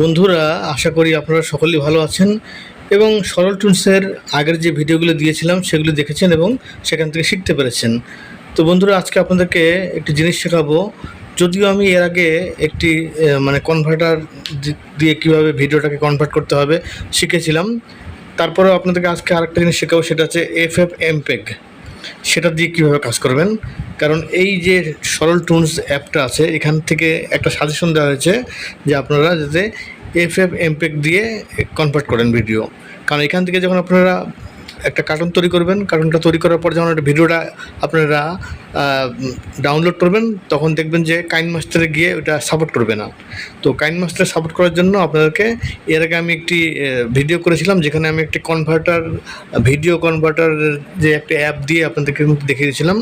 বন্ধুরা, আশা করি আপনারা সকলেই ভালো আছেন এবং সরল টুলসের আগের যে ভিডিওগুলো দিয়েছিলাম, সেগুলো দেখেছেন এবং সেখান থেকে শিখতে পেরেছেন। তো বন্ধুরা, আজকে আপনাদেরকে একটি জিনিস শেখাবো। যদিও আমি এর আগে একটি মানে কনভার্টার দিয়ে কীভাবে ভিডিওটাকে কনভার্ট করতে হবে শিখেছিলাম। তারপরেও আপনাদেরকে আজকে আরেকটা জিনিস শেখাবো, সেটা হচ্ছে এফ এফ এমপেগ সেটা দিয়ে কীভাবে কাজ করবেন? কারণ এই যে সরল টুনস অ্যাপটা আছে, এখান থেকে একটা সাজেশন দেওয়া হয়েছে যে আপনারা যাতে এফ এফ এমপেক দিয়ে কনভার্ট করেন ভিডিও কারণ এখান থেকে যখন আপনারা একটা কার্টুন তৈরি করবেন। কার্টুনটা তৈরি করার পর যখন একটা ভিডিওটা আপনারা ডাউনলোড করবেন, তখন দেখবেন যে কাইন মাস্টারে গিয়ে ওটা সাপোর্ট করবে না। তো কাইন মাস্টার সাপোর্ট করার জন্য আপনাদেরকে এর আগে আমি একটি ভিডিও করেছিলাম, যেখানে আমি একটি কনভার্টার ভিডিও কনভার্টার যে একটা অ্যাপ দিয়ে আপনাদেরকে দেখিয়ে দিয়েছিলাম।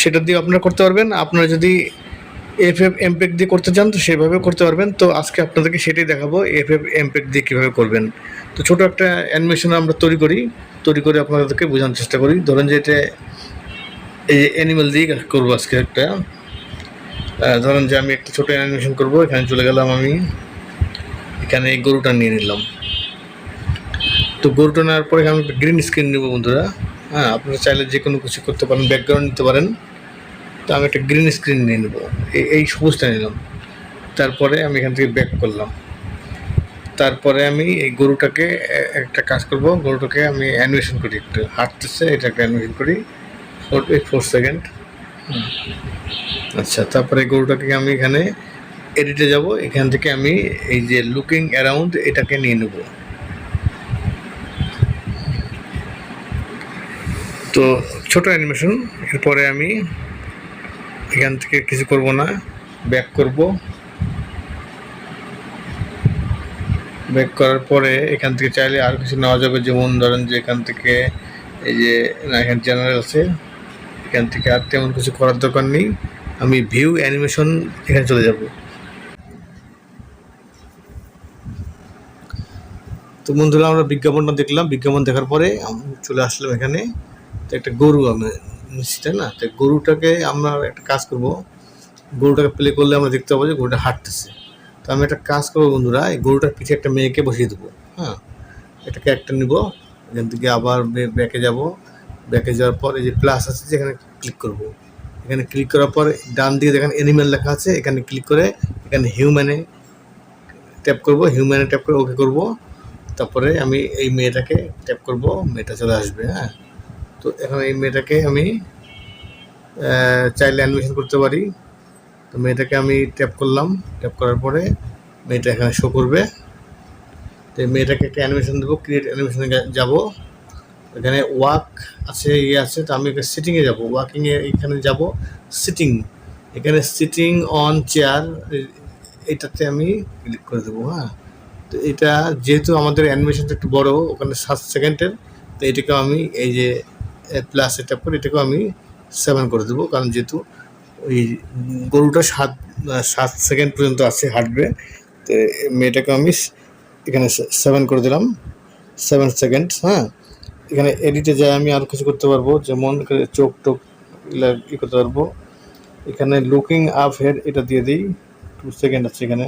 সেটা দিয়ে আপনারা করতে পারবেন। আপনারা যদি এফ এফ এমপেক দিয়ে করতে চান, তো সেভাবে করতে পারবেন। তো আজকে আপনাদেরকে সেটাই দেখাবো এফ এফ এমপেক দিয়ে কীভাবে করবেন। তো ছোটো একটা অ্যানিমেশন আমরা তৈরি করি, তৈরি করে আপনাদেরকে বোঝানোর চেষ্টা করি। ধরেন যে এটা এই অ্যানিমেল দিয়ে করব আজকে একটা। ধরেন যে আমি একটা ছোটো অ্যানিমেশন করব, এখানে চলে গেলাম আমি, এখানে এই গরুটা নিয়ে নিলাম। তো গরুটা নেওয়ার পরে আমি গ্রিন স্ক্রিন নেব বন্ধুরা। হ্যাঁ আপনারা চাইলে যে কোনো কিছু করতে পারেন ব্যাকগ্রাউন্ড নিতে পারেন। তো আমি একটা গ্রিন স্ক্রিন নিয়ে নেব। এই সবুজটা নিলাম। তারপরে আমি এখান থেকে ব্যাক করলাম। তারপরে আমি এই গরুটাকে একটা কাজ করব। গরুটাকে আমি অ্যানিমেশন করি একটু। হাঁটতেছে, এটাকে অ্যানিমেশন করি। Four four second. আচ্ছা তারপরে গরুটাকে আমি এখানে এডিটে যাব। এখান থেকে আমি এই যে লুকিং অ্যারাউন্ড এটাকে নিয়ে নেব। তো ছোট অ্যানিমেশন। এরপরে আমি এখান থেকে কিছু করব না। ব্যাক করব। ব্যাক করার পরে এখান থেকে চাইলে আর কিছু নেওয়া যাবে। যেমন ধরেন যে এখান থেকে এই যে না এখানে জেনারেল আছে, এখান থেকে আর তেমন কিছু করার দরকার নেই। আমি ভিউ অ্যানিমেশন এখানে চলে যাব। তো বন্ধুরা, আমরা বিজ্ঞাপনটা দেখলাম। বিজ্ঞাপন দেখার পরে আমি চলে আসলাম এখানে। তো একটা গরু আমি নিচ্ছি, তাই না? তো গরুটাকে আমরা একটা কাজ করব। গরুটাকে প্লে করলে আমরা দেখতে পাবো যে গরুটা হাঁটতেছে। তো আমি একটা কাজ করব বন্ধুরা, এই গরুটার পিঠে একটা মেয়েকে বসিয়ে দেবো হ্যাঁ? একটা ক্যারেক্টার নিব, এখান থেকে আবার ব্যাকে যাব, ব্যাকে যাওয়ার পর এই যে প্লাস আছে যেখানে ক্লিক করব। এখানে ক্লিক করার পর ডান দিকে যেখানে অ্যানিমেল লেখা আছে, এখানে ক্লিক করে এখানে হিউম্যানে ট্যাপ করব হিউম্যানে ট্যাপ করে ওকে করব। তারপরে আমি এই মেয়েটাকে ট্যাপ করব, মেয়েটা চলে আসবে হ্যাঁ? তো এখন এই মেয়েটাকে আমি চাইলে অ্যানিমেশন করতে পারি। তো মেয়েটাকে আমি ট্যাপ করলাম। ট্যাপ করার পরে মেয়েটা এখানে শো করবে। তো মেয়েটাকে একটা অ্যানিমেশন দেবো ক্রিয়েট অ্যানিমেশনে যাব। এখানে ওয়াক আছে ইয়ে আছে, তো আমি এখানে সিটিংয়ে যাব। ওয়াকিংয়ে এখানে যাব সিটিং এখানে সিটিং অন চেয়ার এটাতে আমি ক্লিক করে দেবো হ্যাঁ। তো এটা যেহেতু আমাদের অ্যানিমেশনটা একটু বড়, ওখানে সাত সেকেন্ডের তো এটাকেও আমি এই যে প্লাস এটা করে এটাকেও আমি সেভেন করে দেবো। কারণ যেহেতু ওই গরুটা সাত সাত সেকেন্ড পর্যন্ত আছে হাঁটবে। তো মেয়েটাকে আমি এখানে সেভেন করে দিলাম। সেভেন সেকেন্ড হ্যাঁ? এখানে এডিটে যায় আমি আরও কিছু করতে পারব। যেমন চোখ টোক ই করতে পারব। এখানে লুকিং আপ হেড এটা দিয়ে দিই। টু সেকেন্ড আছে এখানে।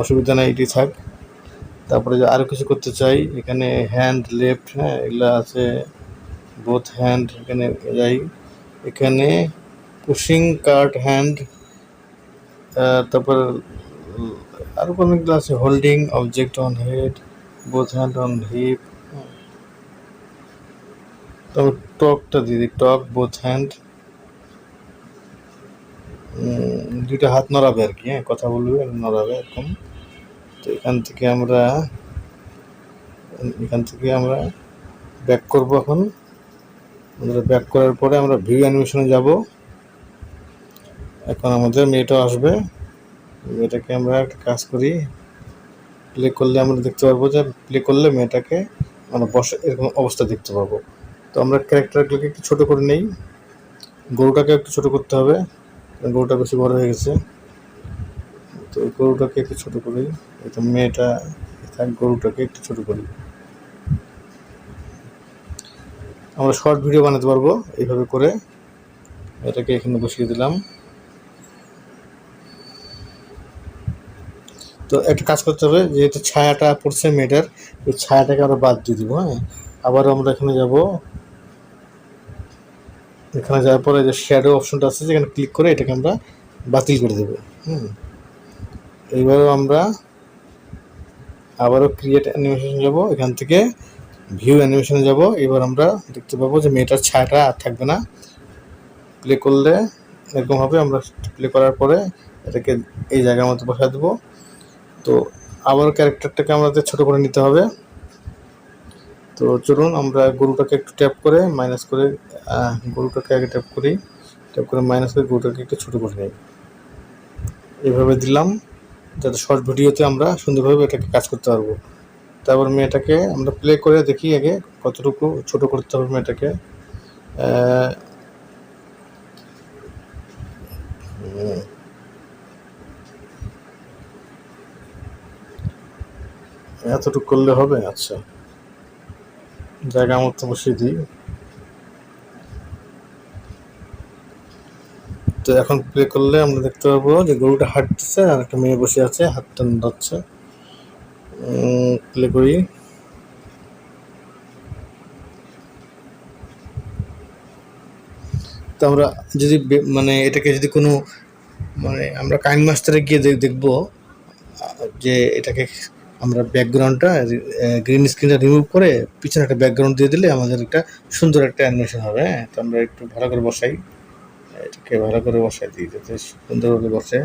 অসুবিধা নাই, এটি থাক। তারপরে যে আরও কিছু করতে চাই, এখানে হ্যান্ড লেফট হ্যাঁ এগুলা আছে। বোথ হ্যান্ড এখানে যাই। এখানে পুশিং কার্ট হ্যান্ড তারপর আরও অনেকগুলো আছে holding object on head both hand on hip তারপর টকটা দিয়ে দিই টক বোথ হ্যান্ড দুইটা হাত নড়াবে আর কি হ্যাঁ কথা বলবে, নড়াবে এরকম। তো এখান থেকে আমরা, এখান থেকে আমরা ব্যাক করব এখন। আমরা ব্যাক করার পরে আমরা ভিউ অ্যানিমেশনে যাব। এখন আমাদের মেয়েটা আসবে। মেয়েটাকে আমরা একটা কাজ করি। প্লে করলে আমরা দেখতে পারব যে প্লে করলে মেয়েটাকে আমরা বসে এরকম অবস্থা দেখতে পাবো তো আমরা ক্যারেক্টারগুলোকে একটু ছোটো করে নেই। গরুটাকে একটু ছোটো করতে হবে। গরুটা বেশি বড় হয়ে গেছে। তো গরুটাকে একটু ছোটো করি। এটা মেয়েটা গরুটাকে একটু ছোটো করি। আমরা শর্ট ভিডিও বানাতে পারব, এইভাবে করে। এটাকে এখানে বসিয়ে দিলাম। তো একটা কাজ করতে হবে, যেহেতু ছায়াটা পড়ছে মেয়েটার এই ছায়াটাকে আমরা বাদ দিয়ে দিব হ্যাঁ? আবার আমরা এখানে যাব। এখানে যাওয়ার পরে যে শ্যাডো অপশনটা আছে, যেখানে ক্লিক করে এটাকে আমরা বাতিল করে দেবো, হুম? এইবারও আমরা আবারও ক্রিয়েট অ্যানিমেশন যাব, এখান থেকে ভিউ অ্যানিমেশনে যাব। এবার আমরা দেখতে পাবো যে মেয়েটার ছায়াটা আর থাকবে না। প্লে করলে এরকম হবে, আমরা প্লে করার পরে এটাকে এই জায়গার মধ্যে বসা দেবো। তো আবার ক্যারেক্টারটাকে আমাদের ছোট করে নিতে হবে। তো চলুন আমরা গরুটাকে একটু ট্যাপ করে মাইনাস করে গরুটাকে আগে ট্যাপ করি। ট্যাপ করে মাইনাস করে গরুটাকে একটু ছোটো করে নিই। এইভাবে দিলাম, যাতে শর্ট ভিডিওতে আমরা সুন্দরভাবে এটাকে কাজ করতে পারব। তারপর মেয়েটাকে আমরা প্লে করে দেখি আগে, কতটুকু ছোট করতে হবে মেয়েটাকে। এতটুকু করলে হবে? আচ্ছা। জায়গা মতো বসিয়ে দিই। তো এখন প্লে করলে আমরা দেখতে পাবো যে গরুটা হাঁটতেছে আর একটা মেয়ে বসে আছে, হাতটা নাড়াচ্ছে। প্লে করি তো আমরা যদি মানে এটাকে যদি কোনো মানে আমরা কাইন মাস্টারে গিয়ে দেখ- দেখব, যে এটাকে আমরা ব্যাকগ্রাউন্ডটা গ্রিন স্ক্রিনটা রিমুভ করে পিছনে একটা ব্যাকগ্রাউন্ড দিয়ে দিলে আমাদের একটা সুন্দর একটা অ্যানিমেশন হবে হ্যাঁ? তো আমরা একটু ভালো করে বসাই। এটাকে ভালো করে বসাই দিই, যাতে সুন্দরভাবে বসে।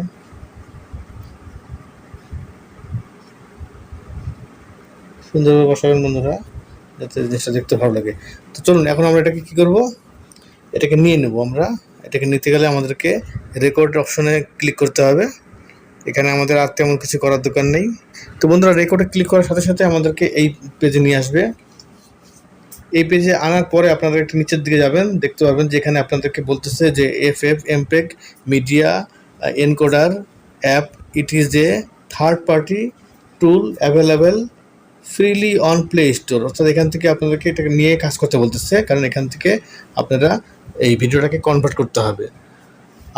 সুন্দরভাবে বসাবেন বন্ধুরা, যাতে জিনিসটা দেখতে ভালো লাগে। তো চলুন, এখন আমরা এটাকে কি করব? এটাকে নিয়ে নেব আমরা। এটাকে নিতে গেলে আমাদেরকে রেকর্ড অপশনে ক্লিক করতে হবে। এখানে আমাদের আর তেমন কিছু করার দরকার নেই। তো বন্ধুরা রেকর্ডে ক্লিক করার সাথে সাথে আমাদেরকে এই পেজে নিয়ে আসবে। এই পেজে আনার পরে আপনারা একটু নিচের দিকে যাবেন, দেখতে পারবেন যেখানে আপনাদেরকে বলতেছে যে F F MPEG media encoder app it is a third party tool available freely on Play Store অর্থাৎ এখান থেকে আপনাদেরকে এটাকে নিয়ে কাজ করতে বলতেছে, কারণ এখান থেকে আপনারা এই ভিডিওটাকে কনভার্ট করতে হবে।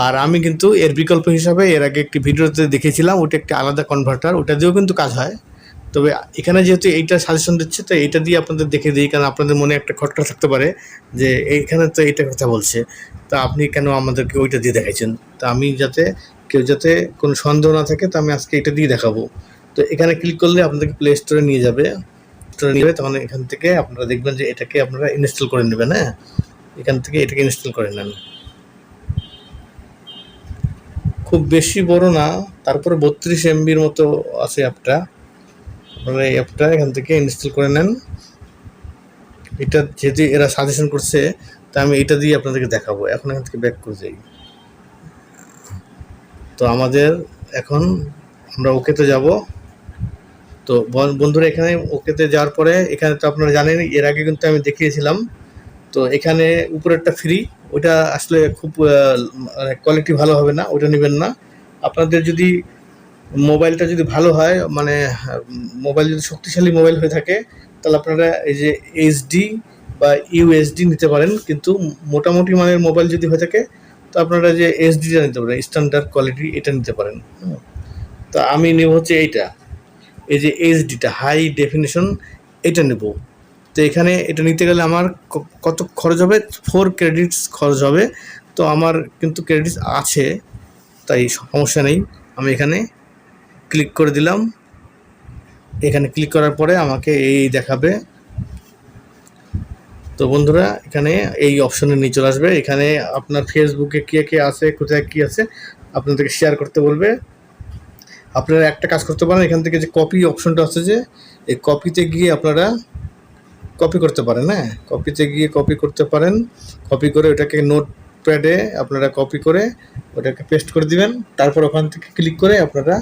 আর আমি কিন্তু এর বিকল্প হিসাবে এর আগে একটি ভিডিওতে দেখেছিলাম ওটা একটি আলাদা কনভার্টার ওটা দিয়েও কিন্তু কাজ হয়। তবে এখানে যেহেতু এইটা সাজেশন দিচ্ছে, তো এইটা দিয়ে আপনাদের দেখে দিই, কারণ আপনাদের মনে একটা খটকা থাকতে পারে যে এইখানে তো এইটা কথা বলছে। তা আপনি কেন আমাদেরকে ওইটা দিয়ে দেখাইছেন? তা আমি যাতে, কেউ যাতে কোনো সন্দেহ না থাকে, তো আমি আজকে এটা দিয়ে দেখাবো। তো এখানে ক্লিক করলে আপনাদেরকে প্লে স্টোরে নিয়ে যাবে। স্টোরে নিয়ে তখন এখান থেকে আপনারা দেখবেন যে এটাকে আপনারা ইনস্টল করে নেবেন হ্যাঁ? এখান থেকে এটাকে ইনস্টল করে নেন। খুব বেশি বড় না, তারপরে বত্রিশ এমবির মতো আছে অ্যাপটা। আপনারা এই অ্যাপটা এখান থেকে ইনস্টল করে নেন। এটা যেহেতু এরা সাজেশন করছে, তা আমি এটা দিয়ে আপনাদেরকে দেখাবো। এখন এখান থেকে ব্যাক করে যাই তো আমাদের এখন আমরা ওকেতে যাব। তো বন- বন্ধুরা এখানে ওকেতে যাওয়ার পরে, এখানে তো আপনারা জানেন, এর আগে কিন্তু আমি দেখিয়েছিলাম। তো এখানে উপরেরটা ফ্রি ওটা আসলে খুব কোয়ালিটি ভালো হবে না ওটা নেবেন না। আপনাদের যদি মোবাইলটা যদি ভালো হয় মানে মোবাইল যদি শক্তিশালী মোবাইল হয়ে থাকে, তাহলে আপনারা এই যে এইচডি বা ইউএসডি নিতে পারেন, কিন্তু মোটামুটি মানের মোবাইল যদি হয়ে থাকে, তো আপনারা যে এইচডিটা নিতে পারেন স্ট্যান্ডার্ড কোয়ালিটি এটা নিতে পারেন। তো আমি নেব হচ্ছে এইটা। এই যে এইচডিটা হাই ডেফিনেশন এটা নেব। তো এখানে এটা নিতে গেলে আমার কত খরচ হবে? ফোর ক্রেডিটস খরচ হবে। তো আমার কিন্তু ক্রেডিটস আছে, তাই সমস্যা নেই। আমি এখানে ক্লিক করে দিলাম। এখানে ক্লিক করার পরে আমাকে এই দেখাবে। তো বন্ধুরা, এখানে এই অপশনে নিয়ে চলে আসবে। এখানে আপনার ফেসবুকে কে কে আছে, কোথায় কি আছে, আপনাদেরকে শেয়ার করতে বলবে। আপনারা একটা কাজ করতে পারেন, এখান থেকে যে কপি অপশনটা আছে যে, এই কপিতে গিয়ে আপনারা কপি করতে পারেন হ্যাঁ? কপিতে গিয়ে কপি করতে পারেন কপি করে ওটাকে নোট প্যাডে আপনারা কপি করে ওটাকে পেস্ট করে দিবেন, তারপর ওখান থেকে ক্লিক করে আপনারা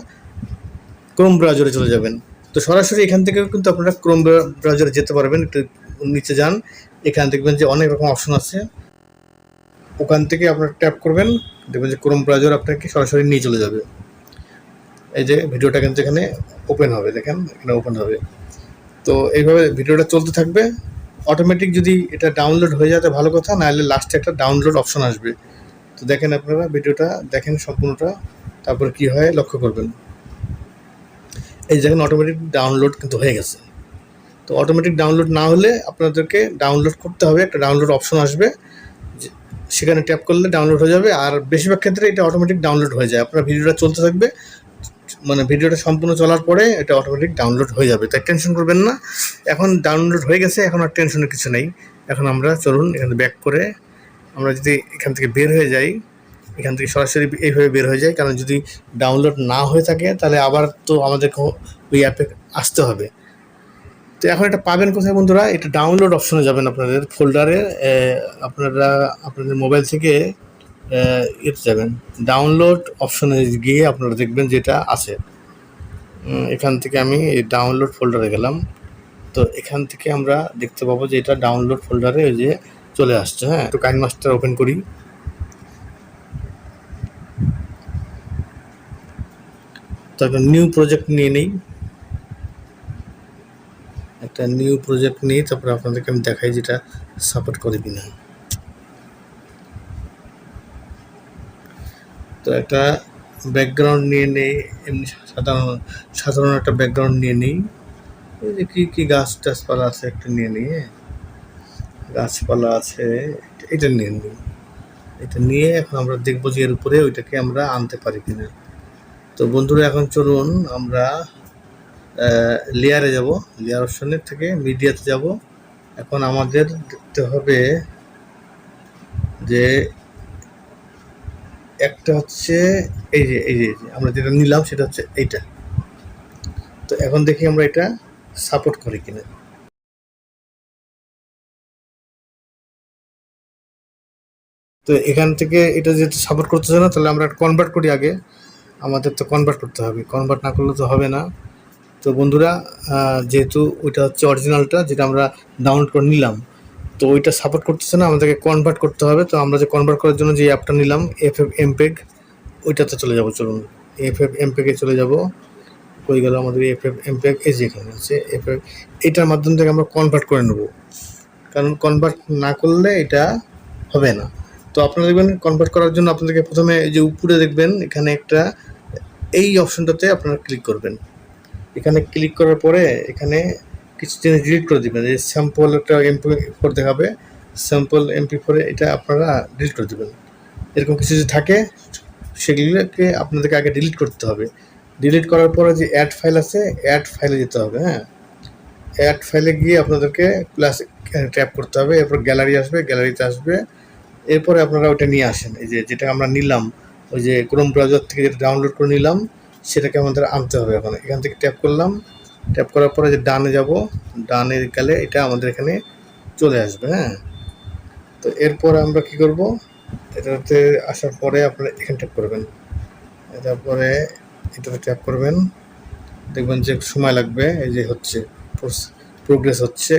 ক্রোম ব্রাউজারে চলে যাবেন। তো সরাসরি এখান থেকেও কিন্তু আপনারা ক্রোম ব্রাউজারে যেতে পারবেন, একটু নিচে যান, এখানে দেখবেন যে অনেক রকম অপশন আছে। ওখান থেকে আপনারা ট্যাপ করবেন, দেখবেন যে ক্রোম ব্রাউজার আপনাকে সরাসরি নিয়ে চলে যাবে। এই যে ভিডিওটা কিন্তু এখানে ওপেন হবে, দেখেন, এখানে ওপেন হবে। তো এইভাবে ভিডিওটা চলতে থাকবে। অটোমেটিক যদি এটা ডাউনলোড হয়ে যাতে ভালো কথা, নাহলে লাস্টে একটা ডাউনলোড অপশন আসবে। তো দেখেন আপনারা ভিডিওটা, দেখেন সম্পূর্ণটা, তারপর কি হয়, লক্ষ্য করবেন। এই যেখানে অটোমেটিক ডাউনলোড কিন্তু হয়ে গেছে। তো অটোমেটিক ডাউনলোড না হলে আপনাদেরকে ডাউনলোড করতে হবে, একটা ডাউনলোড অপশন আসবে। সেখানে ট্যাপ করলে ডাউনলোড হয়ে যাবে, আর বেশিরভাগ ক্ষেত্রে এটা অটোমেটিক ডাউনলোড হয়ে যায়। আপনার ভিডিওটা চলতে থাকবে মানে ভিডিওটা সম্পূর্ণ চলার পরে এটা অটোমেটিক ডাউনলোড হয়ে যাবে। তাই টেনশন করবেন না। এখন ডাউনলোড হয়ে গেছে, এখন আর টেনশনের কিছু নেই। এখন আমরা চলুন এখানে ব্যাক করে আমরা যদি এখান থেকে বের হয়ে যাই, এখান থেকে সরাসরি এইভাবে বের হয়ে যায় কারণ যদি ডাউনলোড না হয়ে থাকে, তাহলে আবার তো আমাদেরকে ওই অ্যাপে আসতে হবে। তো এখন এটা পাবেন কোথায় বন্ধুরা? এটা ডাউনলোড অপশনে যাবেন আপনাদের ফোল্ডারে আপনারা, আপনাদের মোবাইল থেকে এতে যাবেন ডাউনলোড অপশনে গিয়ে আপনারা দেখবেন যেটা আছে। এখান থেকে আমি ডাউনলোড ফোল্ডারে গেলাম। তো এখান থেকে আমরা দেখতে পাবো যে এটা ডাউনলোড ফোল্ডারে ওই যে চলে আসছে হ্যাঁ? একটু কাইন মাস্টার ওপেন করি। তো একটা নিউ প্রজেক্ট নিয়ে নেই। একটা নিউ প্রজেক্ট নিয়ে তারপরে আপনাদেরকে আমি দেখাই যেটা সাপোর্ট করে কিনা। তো একটা ব্যাকগ্রাউন্ড নিয়ে নেই, এমনি সাধারণ সাধারণ একটা ব্যাকগ্রাউন্ড নিয়ে নেই। এই যে কী কী গাছ টাছপালা আছে একটু নিয়ে নিই হ্যাঁ? গাছপালা আছে, এটা নিয়ে নিই। এটা নিয়ে এখন আমরা দেখব যে এর উপরে ওইটাকে আমরা আনতে পারি কিনা। তো বন্ধুরা, এখন চলুন আমরা লেয়ারে যাব। লেয়ার অপশনের থেকে মিডিয়াতে যাব। এখন আমাদের দেখতে হবে যে একটা হচ্ছে এই যে এই যে আমরা যেটা নিলাম সেটা হচ্ছে এইটা। তো এখন দেখি আমরা এটা সাপোর্ট করি কিনা। তো এখান থেকে এটা যেহেতু সাপোর্ট করতেছে না, তাহলে আমরা কনভার্ট করি আগে। আমাদের তো কনভার্ট করতে হবে। কনভার্ট না করলে তো হবে না। তো বন্ধুরা যেহেতু ওইটা হচ্ছে অরিজিনালটা যেটা আমরা ডাউনলোড করে নিলাম তো ওইটা সাপোর্ট করতেছে না, আমাদেরকে কনভার্ট করতে হবে। তো আমরা যে কনভার্ট করার জন্য যে অ্যাপটা নিলাম এফ এফ এমপেগ ওইটাতে চলে যাব, চলুন। এফ এফ এমপেগে চলে যাব। হয়ে গেল আমাদের এফ এফ এমপেগ এই যে এখানে আছে এফ এফ এটার মাধ্যম থেকে আমরা কনভার্ট করে নেব। কারণ কনভার্ট না করলে এটা হবে না। তো আপনারা দেখবেন কনভার্ট করার জন্য আপনাদেরকে প্রথমে যে উপরে দেখবেন, এখানে একটা এই অপশনটাতে আপনারা ক্লিক করবেন। এখানে ক্লিক করার পরে এখানে কিছু জিনিস ডিলিট করে দিবেন। এই স্যাম্পল একটা এমপি ফোর দেখাবে স্যাম্পল এমপি ফোরে এটা আপনারা ডিলিট করে দেবেন। এরকম কিছু যদি থাকে, সেগুলোকে আপনাদেরকে আগে ডিলিট করতে হবে। ডিলিট করার পরে যে অ্যাড ফাইল আছে অ্যাড ফাইলে যেতে হবে হ্যাঁ? অ্যাড ফাইলে গিয়ে আপনাদেরকে প্লাস ট্যাপ করতে হবে, এরপর গ্যালারি আসবে গ্যালারিতে আসবে। এরপরে আপনারা ওটা নিয়ে আসেন। এই যে যেটা আমরা নিলাম, ওই যে ক্রোম ব্রাউজার থেকে যেটা ডাউনলোড করে নিলাম, সেটাকে আমাদের আনতে হবে এখন। এখান থেকে ট্যাপ করলাম ট্যাপ করার পরে যে ডানে যাব ডানে গেলে এটা আমাদের এখানে চলে আসবে হ্যাঁ? তো এরপর আমরা কি করব? এটাতে আসার পরে আপনারা এখানে ট্যাপ করবেন। তারপরে এটাতে ট্যাপ করবেন। দেখবেন যে সময় লাগবে, এই যে হচ্ছে প্রোগ্রেস হচ্ছে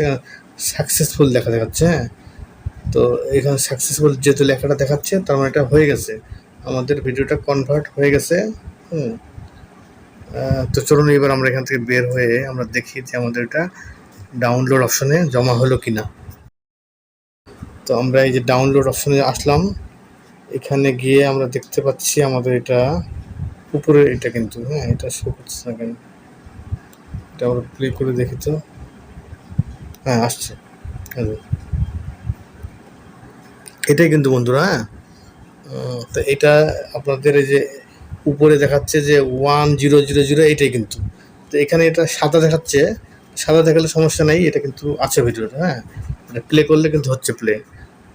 সাকসেসফুল দেখা দেখাচ্ছে হ্যাঁ? তো এখানে সাকসেসফুল যেহেতু লেখাটা দেখাচ্ছে, তার মানে এটা হয়ে গেছে। আমাদের ভিডিওটা কনভার্ট হয়ে গেছে, হুম? তো চলুন এবার আমরা এখান থেকে বের হয়ে আমরা দেখি যে আমাদের এটা ডাউনলোড অপশনে জমা হলো কি না তো আমরা এই যে ডাউনলোড অপশনে আসলাম। এখানে গিয়ে আমরা দেখতে পাচ্ছি আমাদের এটা উপরে এটা কিন্তু হ্যাঁ এটা শো করছে না কেন? এটা আমরা প্লে করে দেখি তো। হ্যাঁ আসছে। এটাই কিন্তু বন্ধুরা হ্যাঁ। তো এটা আপনাদের এই যে উপরে দেখাচ্ছে যে ওয়ান জিরো জিরো জিরো এইটাই কিন্তু। তো এখানে এটা সাদা দেখাচ্ছে। সাদা দেখালে সমস্যা নেই, এটা কিন্তু আছে ভিডিওটা হ্যাঁ? এটা প্লে করলে কিন্তু হচ্ছে প্লে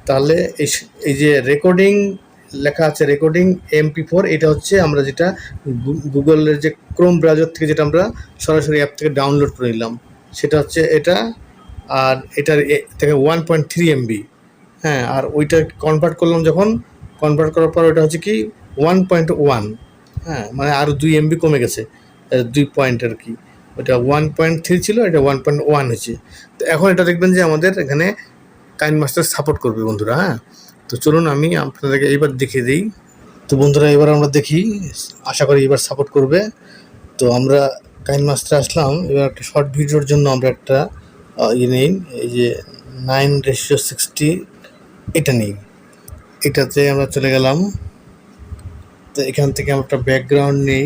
তাহলে এই এই যে রেকর্ডিং লেখা আছে রেকর্ডিং এমপি ফোর এটা হচ্ছে আমরা যেটা গুগলের যে ক্রোম ব্রাউজার থেকে যেটা আমরা সরাসরি অ্যাপ থেকে ডাউনলোড করে নিলাম, সেটা হচ্ছে এটা, আর এটার থেকে ওয়ান পয়েন্ট থ্রি এমবি হ্যাঁ আর ওইটা কনভার্ট করলাম যখন কনভার্ট করার পর ওইটা হচ্ছে কি ওয়ান পয়েন্ট ওয়ান হ্যাঁ মানে আরও দুই এমবি কমে গেছে দুই পয়েন্ট আর কি। ওটা ওয়ান পয়েন্ট থ্রি ছিল, এটা ওয়ান পয়েন্ট ওয়ান হয়েছে। তো এখন এটা দেখবেন যে আমাদের এখানে কাইন মাস্টার সাপোর্ট করবে বন্ধুরা হ্যাঁ। তো চলুন আমি আপনাদেরকে এইবার দেখিয়ে দিই। তো বন্ধুরা এবার আমরা দেখি, আশা করি এবার সাপোর্ট করবে। তো আমরা কাইন মাস্টার আসলাম, এবার একটা শর্ট ভিডিওর জন্য আমরা একটা ইয়ে নিই, এই যে নাইন রেশিও সিক্সটি এটা নেই। এটাতে আমরা চলে গেলাম। তো এখান থেকে আমরা একটা ব্যাকগ্রাউন্ড নেই।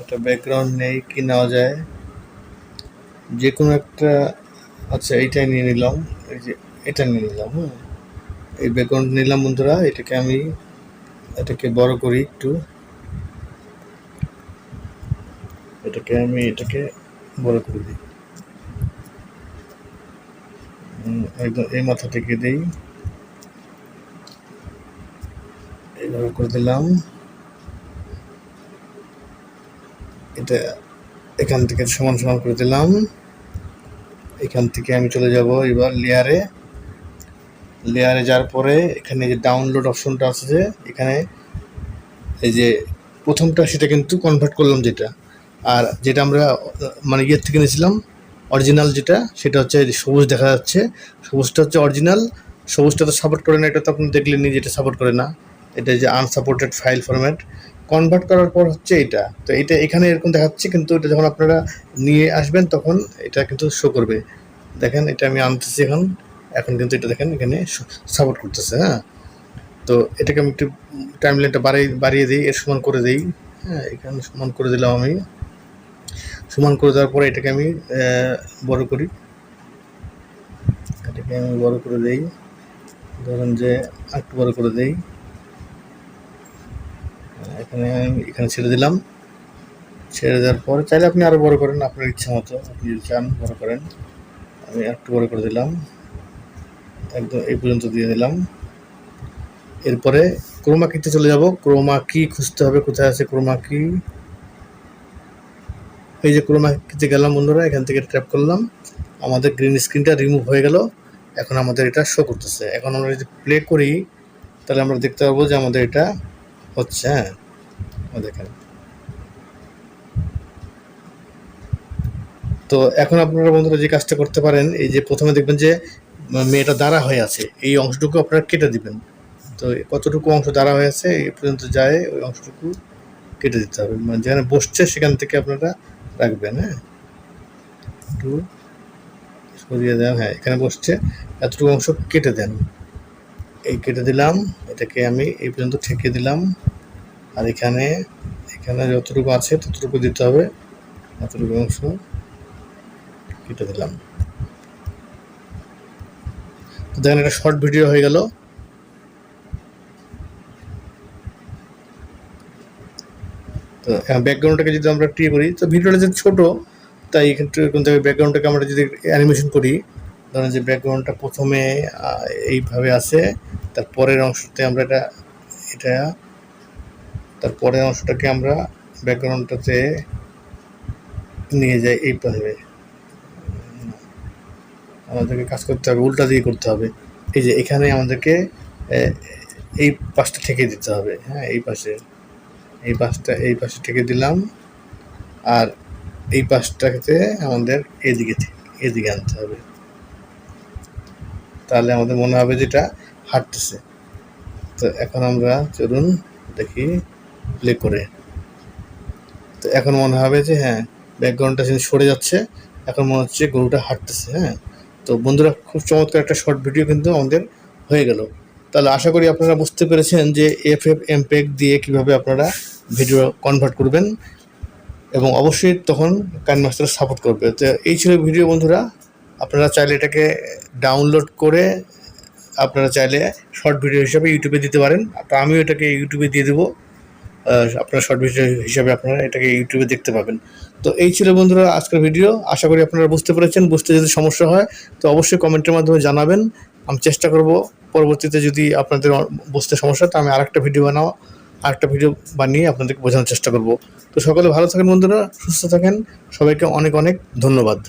একটা ব্যাকগ্রাউন্ড নেই কি নেওয়া যায়। যে কোনো একটা আচ্ছা এইটাই নিয়ে নিলাম। এই যে এটা নিয়ে নিলাম হ্যাঁ এই ব্যাকগ্রাউন্ড নিলাম বন্ধুরা, এটাকে আমি, এটাকে বড় করি একটু। এটাকে আমি, এটাকে বড় করে দিই। একদম এই মাথা থেকে দিই। এইভাবে করে দিলাম। এটা এখান থেকে সমান সমান করে দিলাম। এখান থেকে আমি চলে যাব এবার লেয়ারে লেয়ারে যাওয়ার পরে এখানে যে ডাউনলোড অপশনটা আছে যে, এখানে এই যে প্রথমটা সেটা কিন্তু কনভার্ট করলাম যেটা। আর যেটা আমরা মানে ইয়ের থেকে নিয়েছিলাম অরিজিনাল যেটা, সেটা হচ্ছে সবুজ দেখা যাচ্ছে। সবুজটা হচ্ছে অরিজিনাল সবুজটা তো সাপোর্ট করে না, এটা তো আপনি দেখলেনই যেটা সাপোর্ট করে না। এটা যে আনসাপোর্টেড ফাইল ফরম্যাট কনভার্ট করার পর হচ্ছে এটা। তো এটা এখানে এরকম দেখাচ্ছে, কিন্তু এটা যখন আপনারা নিয়ে আসবেন তখন এটা কিন্তু শো করবে। দেখেন, এটা আমি আনতেছি এখন। এখন কিন্তু এটা দেখেন, এখানে সাপোর্ট করতেছে হ্যাঁ? তো এটাকে আমি একটু টাইম লাইনটা বাড়িয়ে বাড়িয়ে দিই, এর সমান করে দিই। হ্যাঁ এখানে সমান করে দিলাম আমি। সমান করে দেওয়ার পরে এটাকে আমি বড় করি। এটাকে আমি বড় করে দিই। ধরেন যে একটু বড় করে দেই। এখানে এখানে ছেড়ে দিলাম। ছেড়ে দেওয়ার পরে চাইলে আপনি আরও বড় করেন, আপনার ইচ্ছা মতো। আপনি যদি চান, বড় করেন। আমি একটু বড় করে দিলাম। একদম এই পর্যন্ত দিয়ে দিলাম। এরপরে ক্রোমা কিতে চলে যাব। ক্রোমা কি খুঁজতে হবে, কোথায় আছে ক্রোমা কি? এই যে ক্রোমা কিতে গেলাম বন্ধুরা, এখান থেকে ট্যাপ করলাম। আমাদের গ্রিন স্ক্রিনটা রিমুভ হয়ে গেল। এখন আমাদের এটা শো করতেছে। এখন আমরা যদি প্লে করি, তাহলে আমরা দেখতে পাবো যে আমাদের এটা হচ্ছে হ্যাঁ। ও দেখেন। তো এখন আপনারা বন্ধুরা যে কাজটা করতে পারেন, এই যে প্রথমে দেখবেন যে মেয়েটা দাঁড়া হয়ে আছে, এই অংশটুকু আপনারা কেটে দিবেন। তো কতটুকু অংশ দাঁড়া হয়ে আছে, এই পর্যন্ত যায়, ওই অংশটুকু কেটে দিতে হবে। মানে যেখানে বসছে, সেখান থেকে আপনারা রাখবেন হ্যাঁ। একটু সরিয়ে দেন হ্যাঁ এখানে বসছে, এতটুকু অংশ কেটে দেন। এই কেটে দিলাম, এটাকে আমি এই পর্যন্ত ঠেকে দিলাম। আর এখানে এখানে যতটুকু আছে ততটুকু দিতে হবে, এতটুকু অংশ কেটে দিলাম। দেখেন একটা শর্ট ভিডিও হয়ে গেল। তো ব্যাকগ্রাউন্ডটাকে যদি আমরা টি করি, তো ভিডিওটা যদি ছোট, তাই এরকম থেকে ব্যাকগ্রাউন্ডটাকে আমরা যদি অ্যানিমেশন করি ধরেন যে ব্যাকগ্রাউন্ডটা প্রথমে এইভাবে আছে, তার পরের অংশতে আমরা এটা এটা, তার পরের অংশটাকে আমরা ব্যাকগ্রাউন্ডটাতে নিয়ে যাই এইভাবে আমাদেরকে কাজ করতে হবে, উল্টা দিয়ে করতে হবে। এই যে এখানে আমাদেরকে এই পাশটা ঠেকে দিতে হবে হ্যাঁ এই পাশে। এই পাশটা, এই পাশে ঠেকে দিলাম। আর এই পাশটাকে আমাদের এদিকে এদিকে আনতে হবে। তাহলে আমাদের মনে হবে যে এটা হাঁটতেছে। তো এখন আমরা চলুন দেখি প্লে করে। তো এখন মনে হবে যে হ্যাঁ ব্যাকগ্রাউন্ডটা যেন সরে যাচ্ছে, এখন মনে হচ্ছে গরুটা হাঁটতেছে হ্যাঁ? তো বন্ধুরা, খুব চমৎকার একটা শর্ট ভিডিও কিন্তু আমাদের হয়ে গেল। তাহলে আশা করি আপনারা বুঝতে পেরেছেন যে এফ এফ এমপেক দিয়ে কীভাবে আপনারা ভিডিও কনভার্ট করবেন এবং অবশ্যই তখন কাইনমাস্টার সাপোর্ট করবে। তো এই ছিল ভিডিও বন্ধুরা। আপনারা চাইলে এটাকে ডাউনলোড করে আপনারা চাইলে শর্ট ভিডিও হিসাবে ইউটিউবে দিতে পারেন। তো আমিও এটাকে ইউটিউবে দিয়ে দেবো। আপনারা শর্ট ভিডিও হিসাবে আপনারা এটাকে ইউটিউবে দেখতে পাবেন। তো এই ছিল বন্ধুরা আজকের ভিডিও আশা করি আপনারা বুঝতে পেরেছেন। বুঝতে যদি সমস্যা হয়, তো অবশ্যই কমেন্টের মাধ্যমে জানাবেন। আমি চেষ্টা করব পরবর্তীতে যদি আপনাদের বুঝতে সমস্যা তো আমি আরেকটা ভিডিও বানাও, আরেকটা ভিডিও বানিয়ে আপনাদেরকে বোঝানোর চেষ্টা করব। তো সকলে ভালো থাকেন বন্ধুরা, সুস্থ থাকেন। সবাইকে অনেক অনেক ধন্যবাদ।